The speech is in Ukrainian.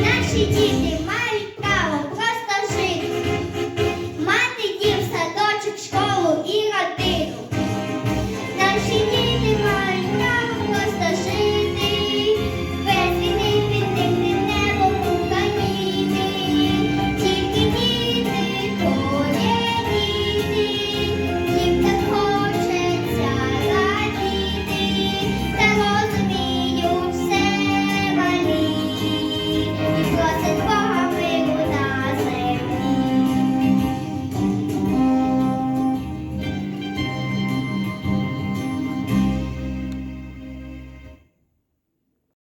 наші діти.